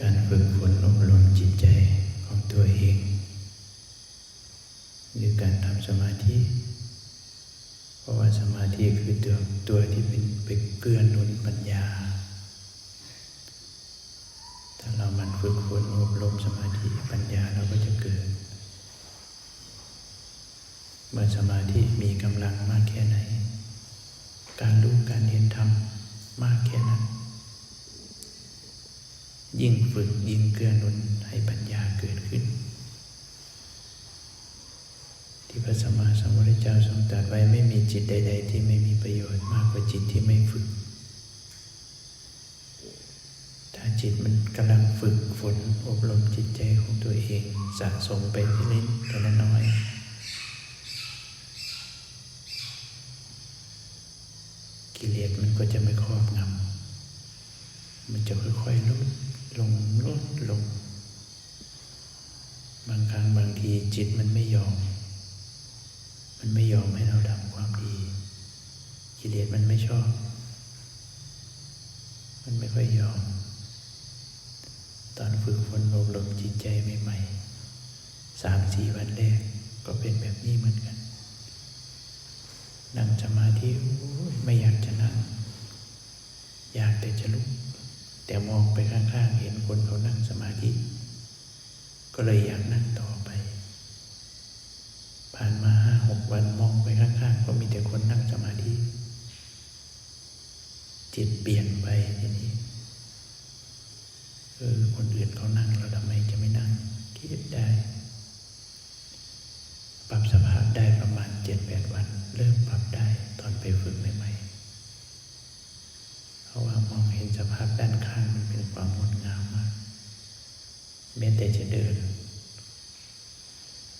การฝึกฝนอบรมจิตใจของตัวเองคือการทำสมาธิ เพราะว่าสมาธิคือตัวตัวที่เป็นเป็นเกื้อหนุนปัญญา ถ้าเรามันฝึกฝนอบรมสมาธิปัญญาเราก็จะเกิด เมื่อสมาธิมีกำลังมากแค่ไหน การรู้การเห็นธรรมมากแค่นั้น ยิ่งฝึกยิ่งเกื้อหนุนให้ปัญญาเกิดขึ้น ที่พระสัมมาสัมพุทธเจ้าทรงตรัสไว้ไม่มีจิตใด ๆ ที่ไม่มีประโยชน์มากกว่าจิตที่ไม่ฝึก ถ้าจิตมันกำลังฝึกฝนอบรมจิตใจของตัวเองสะสมไปทีละนิดทีละน้อย กิเลสมันก็จะไม่ครอบงำมันจะค่อยๆลดลงลดลง บางครั้งบางทีจิตมันไม่ยอม มันไม่ยอมให้เราทำความดี กิเลสมันไม่ชอบ มันไม่ค่อยยอม ตอนฝึกฝนอบรมจิตใจใหม่ๆสามสี่วันแรกก็เป็นแบบนี้เหมือนกันนั่งสมาธิไม่อยาก อยากแต่จะลุก แต่มองไปข้างๆ เห็นคนเขานั่งสมาธิ ก็เลยอยากนั่งต่อไป ผ่านมาห้าหกวันมองไปข้างๆ ก็มีแต่คนนั่งสมาธิ จิตเปลี่ยนไปทีนี้เออคนอื่นเขานั่งเราทำไมจะไม่นั่งคิดได้ ปรับสภาพได้ประมาณเจ็ดแปดวัน เริ่มปรับได้ตอนไปฝึกใหม่ๆ ราะว่ามองเห็นสภาพด้านข้างมันเป็นความงดงามมากแม้แต่จะเดิน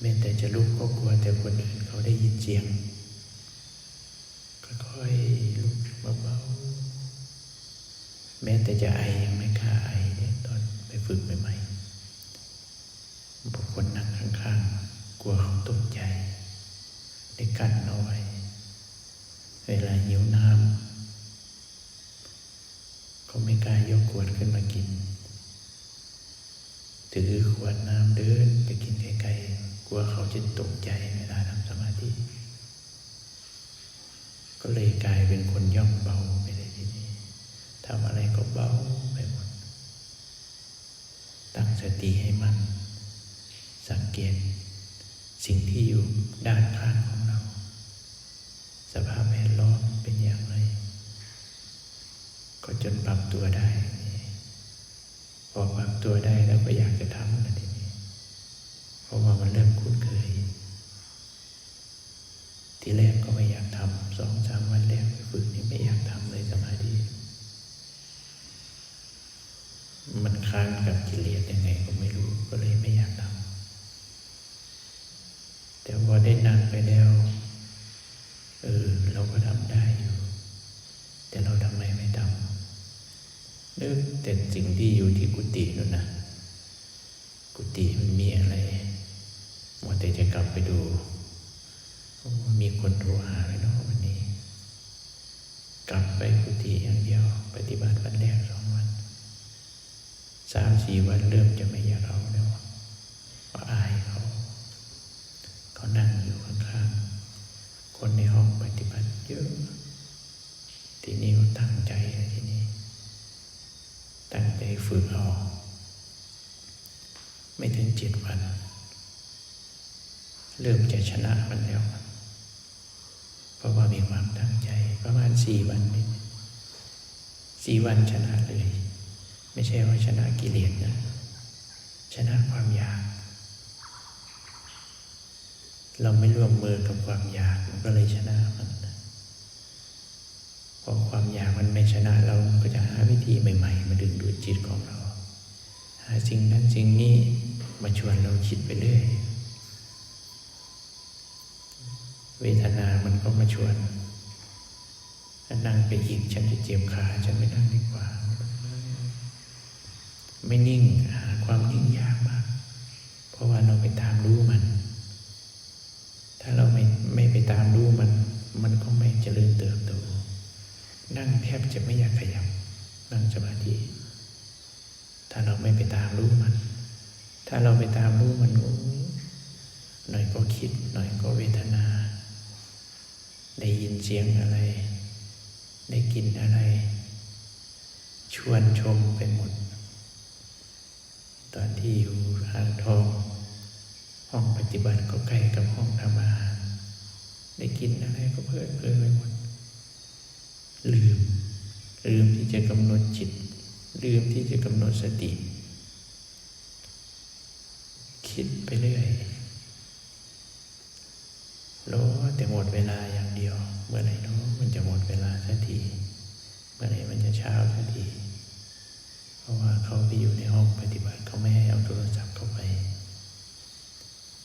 แม้แต่จะลุกก็กลัวแต่คนอื่นเขาได้ยินเสียงค่อยๆลุกเบาๆแม้แต่จะไอยังไม่กล้าไอเนี่ยตอนไปฝึกใหม่ๆบุคคลนั่งข้างๆ กลัวเขาตกใจได้กั้นเอาไว้เวลาหิวน้ำ เขาไม่กล้ายกขวดขึ้นมากิน ถือขวดน้ำเดินไปกินไกลๆกลัวเขาจะตกใจเวลาทำสมาธิ ก็เลยกลายเป็นคนย่อมเบาไปเลยทีนี้ทำอะไรก็เบาไปหมด ตั้งสติให้มัน สังเกต สิ่งที่อยู่ด้านข้างของเรา สภาพแวดล้อมเป็นอย่างไร ก็ จนปรับตัวได้ พอปรับตัวได้แล้วก็อยากจะทำนะทีนี้เพราะว่ามันเริ่มคุ้นเคย ทีแรกก็ไม่อยากทำสองสามวันแรกไปฝึกนี่ไม่อยากทำเลยสมาธิมันค้างกับกิเลสยังไงก็ไม่รู้ก็เลยไม่อยากทำแต่พอได้นั่งไปแล้ว เออ เราก็ทำได้อยู่ แต่เราทำ นึกแต่สิ่งที่อยู่ที่กุฏินู่นนะกุฏิมันมีอะไรมัวแต่จะกลับไปดูมีคนโทรหาเลยเนาะวันนี้ กลับไปกุฏิอย่างเดียว ปฏิบัติวันแรกสองวันสามสี่วันเริ่มจะไม่อยากเอาแล้วว่าอายเขา เขานั่งอยู่ข้างๆ คนในห้องปฏิบัติเยอะ ทีนี้ก็ตั้งใจเลยทีนี้ ตั้งใจ ฝึกเอาไม่ถึงเจ็ดวัน เริ่มจะชนะมันแล้ว เพราะว่ามีความตั้งใจ ประมาณสี่วันนี่สี่วันชนะเลย ไม่ใช่ว่าชนะกิเลสนะ ชนะความอยาก เราไม่ร่วมมือกับความอยากมันก็เลยชนะมัน พอความอยากมันไม่ชนะเราก็จะหาวิธีใหม่ ๆ มาดึงดูดจิตของเรา หาสิ่งนั้นสิ่งนี้มาชวนเราคิดไปเรื่อยเวทนามันก็มาชวนนั่งไปอีกฉันจะเจ็บขาฉันไม่นั่งดีกว่า ไม่นิ่งหาความนิ่งยากมาก เพราะว่าเราไปตามรู้มัน ถ้าเราไม่ไม่ไปตามรู้มัน มันก็ไม่เจริญเติบโต นั่งแทบจะไม่อยากขยับ นั่งสมาธิ ถ้าเราไม่ไปตามรู้มัน ถ้าเราไปตามรู้มันโอ้หน่อยก็คิด หน่อยก็เวทนา ได้ยินเสียงอะไร ได้กินอะไร ชวนชมไปหมด ตอนที่อยู่อ่างทอง ห้องปฏิบัติก็ใกล้กับห้องทำอาหารได้กินอะไรก็เพลิดเพลินไปหมด ลืม ลืมที่ จะกำหนดจิต ลืมที่จะกำหนดสติ คิดไปเรื่อยรอแต่หมดเวลาอย่างเดียว เมื่อไหร่เนาะมันจะหมดเวลาสักที เมื่อไหร่มันจะเช้าสักที เพราะว่าเขาไปอยู่ในห้องปฏิบัติเขาไม่ให้เอาโทรศัพท์เข้าไป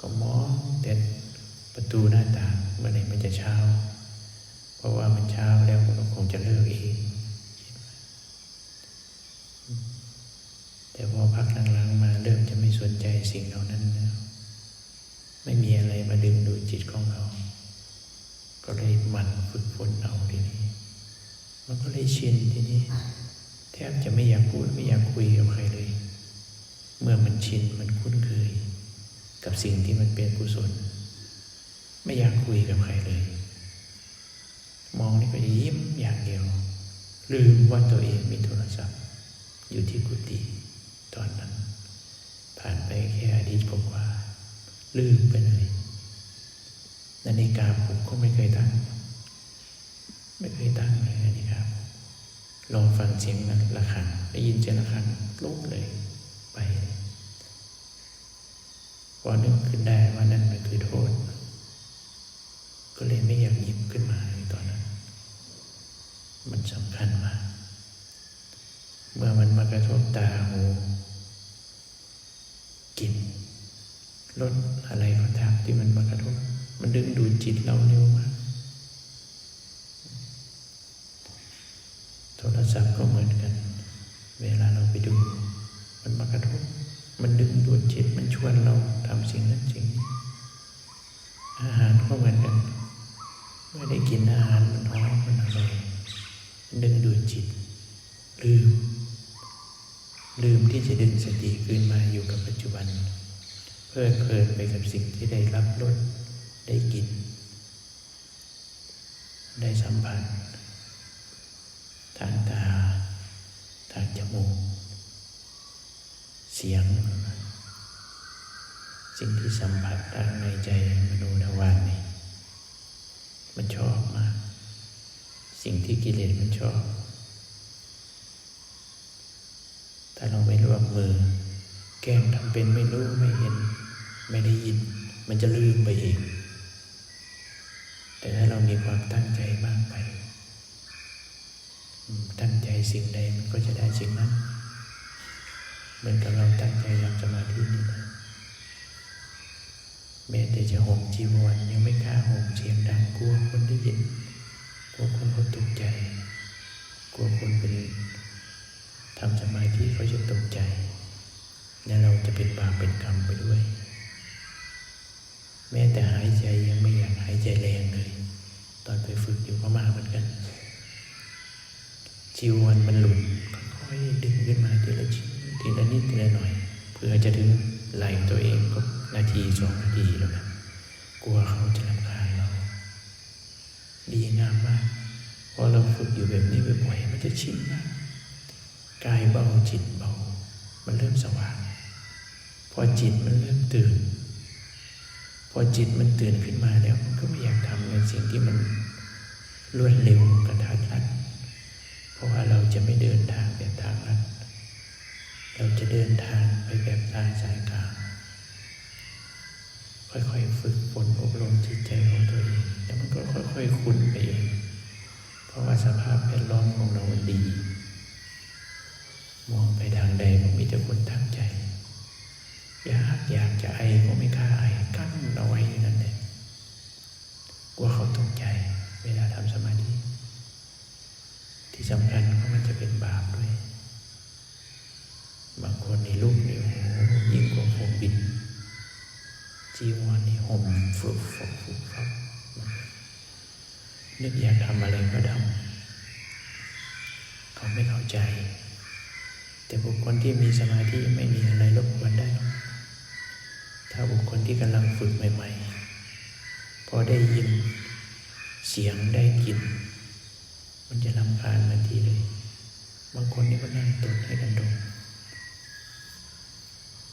ก็มองแต่ประตูหน้าต่างเมื่อไหร่มันจะเช้า เพราะว่ามันเช้าแล้วมันคงจะเลิกเองแต่ พักหลังๆมาเริ่มจะไม่สนใจสิ่งเหล่านั้นแล้วไม่มีอะไรมาดึงดูดจิตของเรา ก็เลยมันฝึกฝนเอาทีนี้ มันก็เลยชินทีนี้ แทบจะไม่อยากพูดไม่อยากคุยกับใครเลย เมื่อมันชินมันคุ้นเคย กับสิ่งที่มันเป็นกุศล ไม่อยากคุยกับใครเลย มองนี่ก็ยิ้มอย่างเดียว ลืมว่าตัวเองมีโทรศัพท์ อยู่ที่กุฏิ ตอนนั้น ผ่านไปแค่อาทิตย์กว่าลืมไปเลยนาฬิกาปลุกก็ไม่เคยตั้ง ไม่เคยตั้งเลยนาฬิกาลุกรอฟังเสียงนั้นระฆังได้ยินเสียงระฆังลุกเลยไปพอนึกขึ้นได้ว่านั่นมันคือโทษ ก็เลยไม่อยากหยิบขึ้นมาในตอนนั้น มันสำคัญมา เมื่อมันมากระทบตาหูกลิ่นรสอะไรก็ตามที่มันมากระทบ มันดึงดูดจิตเราเร็วมากโทรศัพท์ก็เหมือนกัน เวลาเราไปดู มันมากระทบ มันดึงดูดจิตมันชวนเราทำสิ่งนั้นสิ่งนี้อาหารก็เหมือนกันเมื่อได้กินอาหารมันหอมมันอร่อยมันดึงดูดจิต ลืม ลืมที่จะดึงสติคืนมาอยู่กับปัจจุบัน เพลิดเพลินไปกับสิ่งที่ได้รับรสได้กิน ได้สัมผัสทางตา ทางจมูก เสียง สิ่งที่สัมผัสทางในใจมโนทวารนี่มันชอบมาก สิ่งที่กิเลสมันชอบ ถ้าเราไม่ร่วมมือ แกล้งทำเป็นไม่รู้ไม่เห็น ไม่ได้ยิน มันจะลืมไปเอง แต่ถ้าเรามีความตั้งใจมากไป ตั้งใจสิ่งใดมันก็จะได้สิ่งนั้น เหมือนกับเราตั้งใจทำสมาธินี่นะแม้แต่จะห่มจีวรยังไม่กล้าห่มเสียงดังกลัวคนได้ยินกลัวคนเขาตกใจกลัวคนเป็น ทำสมาธิเขาจะตกใจ และเราจะเป็นบาปเป็นกรรมไปด้วย แม้แต่หายใจยังไม่อยากหายใจแรงเลย ตอนไปฝึกอยู่พม่าเหมือนกันจีวรมันหลุดค่อยๆดึงขึ้นมาทีละชิ้นทีละนิดทีละหน่อย เพื่อจะถึงไหลตัวเองก็นาทีสองนาทีแล้วนะกลัวเขาจะรำคาญเรา ดีงามมากพอเราฝึกอยู่แบบนี้บ่อยๆมันจะชินมาก กายเบาจิตเบา มันเริ่มสว่าง พอจิตมันเริ่มตื่น พอจิตมันตื่นขึ้นมาแล้วมันก็ไม่อยากทำในสิ่งที่มันรวดเร็วกระทัดรัด เพราะว่าเราจะไม่เดินทางแบบทางลัด เราจะเดินทางไปแบบทางสายกลาง ค่อยๆฝึกฝนอบรมจิตใจของตัวเองแล้วมันก็ค่อยๆคุ้นไปเอง เพราะว่าสภาพแวดล้อมของเราดี มองไปทางใดก็มีแต่คนตั้งใจ อยากอยากจะไอก็ไม่กล้าไอกั้นเอาไว้อยู่นั่นเองกลัวเขาตกใจ เวลาทำสมาธิที่สำคัญเพรามันจะเป็นบาปด้วย บางคนในลูกนี่โอ้โหยิ่งกว่าผมบิน จีวรนี่ห่มฝึกฝึกฝึกฝึกนึกอยากทำอะไรก็ทำเขาไม่เข้าใจ แต่บุคคลที่มีสมาธิไม่มีอะไรรบกวนได้หรอกถ้าบุคคลที่กำลังฝึกใหม่ ๆ พอได้ยินเสียงได้กลิ่นมันจะลำคาญทันทีเลย บางคนนี่ก็นั่งตดให้กันดม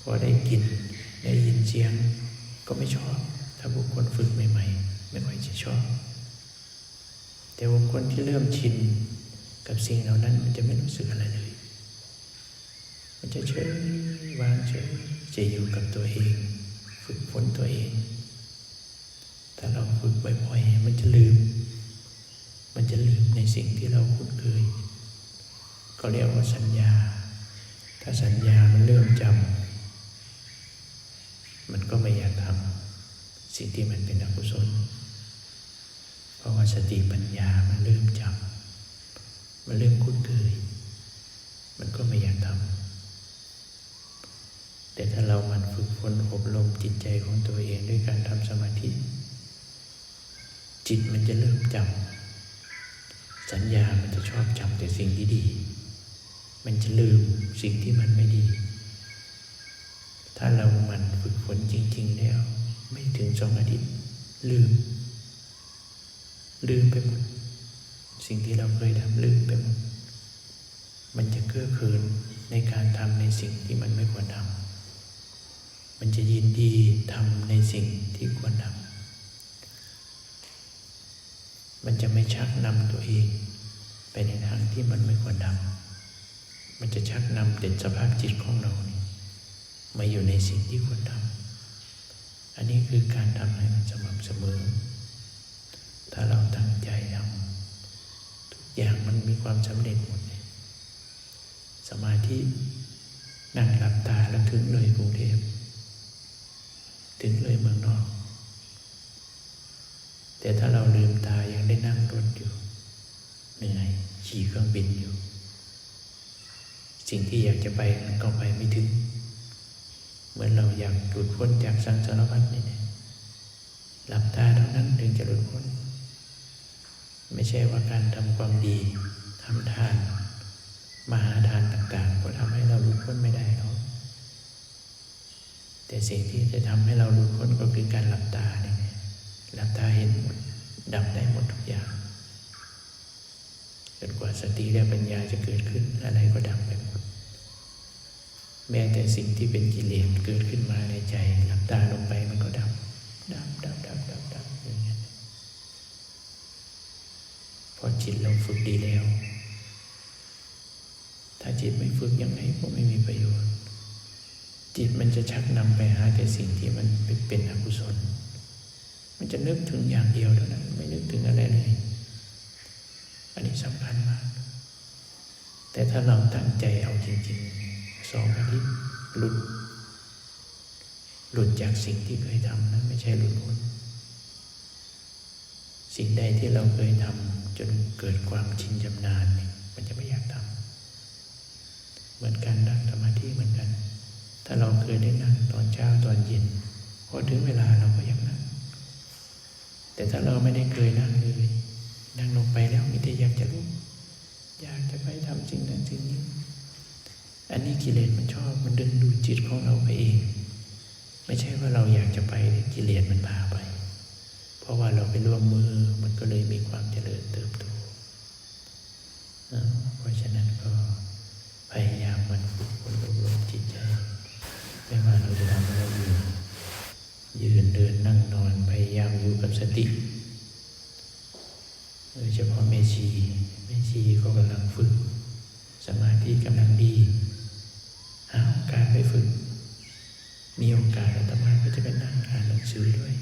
พอได้กลิ่นได้ยินเสียงก็ไม่ชอบ ถ้าบุคคลฝึกใหม่ ๆ ไม่ค่อยจะชอบ แต่บุคคลที่เริ่มชินกับสิ่งเหล่านั้นมันจะไม่รู้สึกอะไรเลย มันจะเฉยวางเฉยจะอยู่กับตัวเอง ฝึกฝนตัวเองถ้าเราฝึกบ่อยๆมันจะลืม มันจะลืมในสิ่งที่เราคุ้นเคยก็เรียกว่าสัญญา ถ้าสัญญามันเริ่มจำมันก็ไม่อยากทำสิ่งที่มันเป็นอกุศลเพราะว่าสติปัญญามันเริ่มจำมันเริ่มคุ้นเคย มันก็ไม่อยากทำ แต่ถ้าเรามันฝึกฝนอบรมจิตใจของตัวเองด้วยการทำสมาธิ จิตมันจะเริ่มจำสัญญามันจะชอบจำแต่สิ่งที่ดี มันจะลืมสิ่งที่มันไม่ดี ถ้าเรามันฝึกฝนจริง ๆ แล้ว ไม่ถึงสองอาทิตย์ลืม ลืมไปหมด สิ่งที่เราเคยทำลืมไปหมดมันจะเกื้อเืนในการทำในสิ่งที่มันไม่ควรทำ มันจะยินดีทำในสิ่งที่ควรทำมันจะไม่ชักนำตัวเองไปในทางที่มันไม่ควรทำมันจะชักนำเด่นสภาพจิตของเรานี่มาอยู่ในสิ่งที่ควรทำอันนี้คือการทำให้มันสม่ำเสมอ ถ้าเราตั้งใจทำทุกอย่างมันมีความสำเร็จหมดเลยสมาธินั่งหลับตาแล้วถึงเลยกรุงเทพ ถึงเลยเมืองนอก แต่ถ้าเราลืมตายังได้นั่งรถอยู่เหนื่อยขี่เครื่องบินอยู่ สิ่งที่อยากจะไปมันก็ไปไม่ถึง เหมือนเราอยากหลุดพ้นจากสังสารวัฏนี่นหลับตาเท่านั้นถึงจะหลุดพ้น ไม่ใช่ว่าการทำความ แต่สิ่งที่จะทำให้เราหลุดพ้นก็คือการหลับตาเนี่ยหลับตาเห็นหมดดับได้หมดทุกอย่างจนกว่าสติและปัญญาจะเกิดขึ้นอะไรก็ดับไปหมดแม้แต่สิ่งที่เป็นกิเลสเกิดขึ้นมาในใจหลับตาลงไปมันก็ดับดับดับดับดับดับอย่างนี้พอจิตเราฝึกดีแล้ว ถ้าจิตไม่ฝึกยังไงก็ไม่มีประโยชน์ จิตมันจะชักนำไปหาแต่สิ่งที่มันเป็นอกุศล มันจะนึกถึงอย่างเดียวเท่านั้น ไม่นึกถึงอะไรเลย อันนี้สำคัญมาก แต่ถ้าเราตั้งใจเอาจริงๆสองอาทิตย์หลุด หลุดจากสิ่งที่เคยทำนะไม่ใช่หลุดพ้นสิ่งใดที่เราเคยทำจนเกิดความชินชำนาญเนี่ยมันจะไม่อยากทำเหมือนการนั่งสมาธิเหมือนกัน ถ้าเราเคยได้นั่งตอนเช้าตอนเย็นพอถึงเวลาเราก็อยากนั่ง แต่ถ้าเราไม่ได้เคยนั่งเลยนั่งลงไปแล้วมีแต่อยากจะลุกอยากจะไปทำสิ่งนั้นสิ่งนี้ อันนี้กิเลสมันชอบมันดึงดูดจิตของเราไปเอง ไม่ใช่ว่าเราอยากจะไปกิเลสมันพาไป เพราะว่าเราไปร่วมมือมันก็เลยมีความเจริญเติบโตเอ่อเพราะฉะนั้นก็พยายามมันฝึกฝนอบรมจิตใจไม่ว่า เราจะทำอะไรอยู่ยืนเดินนั่งนอนพยายามอยู่กับสติโดยเฉพาะแม่ชีแม่ชีก็กำลังฝึก สมาธิกำลังดีหาโอกาสไปฝึก มีโอกาสอาตมาก็จะไปนั่งอ่านหนังสือด้วย